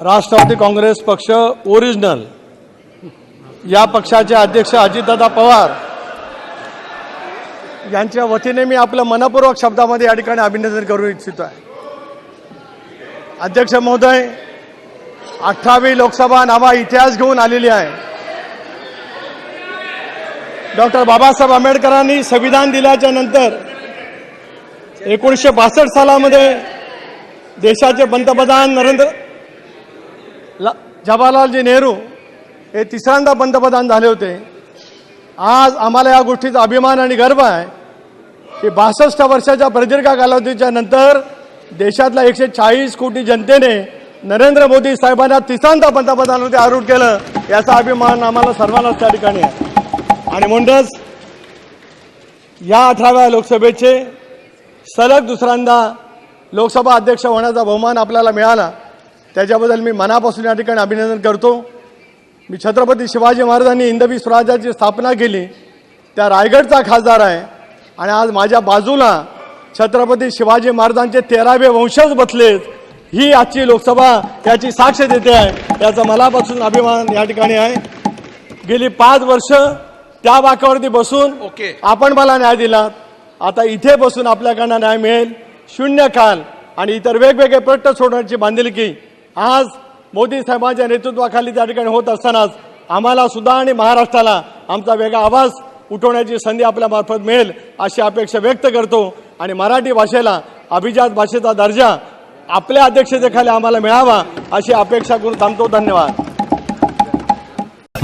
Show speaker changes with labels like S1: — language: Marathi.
S1: राष्ट्रवादी काँग्रेस पक्ष ओरिजिनल. या पक्षाचे अध्यक्ष अजितदादा पवार. यांच्या वतीने मी आपलं मनपूर्वक शब्दामध्ये या ठिकाणी अभिनंदन करू इच्छितो आहे. अध्यक्ष महोदय अठ्ठावी लोकसभा नावा इतिहास घेऊन आलेली आहे. डॉक्टर बाबासाहेब आंबेडकरांनी संविधान दिल्याच्या नंतर एकोणीसशे बासष्ट सालामध्ये देशाचे पंतप्रधान नरेंद्र ला जवाहरलालजी नेहरू हे तिसऱ्यांदा पंतप्रधान झाले होते. आज आम्हाला या गोष्टीचा अभिमान आणि गर्व आहे की बासष्ट वर्षाच्या प्रदीर्घ कालावधीच्या नंतर देशातल्या एकशे चाळीस कोटी जनतेने नरेंद्र मोदी साहेबांना तिसऱ्यांदा पंतप्रधानामध्ये आरूढ केलं याचा अभिमान आम्हाला सर्वांनाच त्या ठिकाणी आहे. आणि म्हणूनच या अठराव्या लोकसभेचे सलग दुसऱ्यांदा लोकसभा अध्यक्ष होण्याचा बहुमान आपल्याला मिळाला. त्याच्याबद्दल मी मनापासून या ठिकाणी अभिनंदन करतो. मी छत्रपती शिवाजी महाराजांनी हिंदवी स्वराज्याची स्थापना केली. त्या रायगडचा खासदार आहे. आणि आज माझ्या बाजूला छत्रपती शिवाजी महाराजांचे तेरावे वंशज बसलेत. ही आजची लोकसभा याची साक्ष देते आहे. याचा मनापासून अभिमान या ठिकाणी आहे. गेली पाच वर्ष त्या वाकावरती बसून
S2: ओके.
S1: आपण मला न्याय दिला. आता इथे बसून आपल्याकडनं न्याय मिळेल. शून्य काल आणि इतर वेगवेगळे प्रश्न सोडण्याची बांधिलकी आज मोदी साहेबांच्या नेतृत्वाखाली त्या ठिकाणी होत असतानाच आम्हाला सुद्धा आणि महाराष्ट्राला आमचा वेगळा आवाज उठवण्याची संधी आपल्यामार्फत मिळेल अशी अपेक्षा व्यक्त करतो. आणि मराठी भाषेला अभिजात भाषेचा दर्जा आपल्या अध्यक्षतेखाली आम्हाला मिळावा अशी अपेक्षा करून थांबतो. धन्यवाद.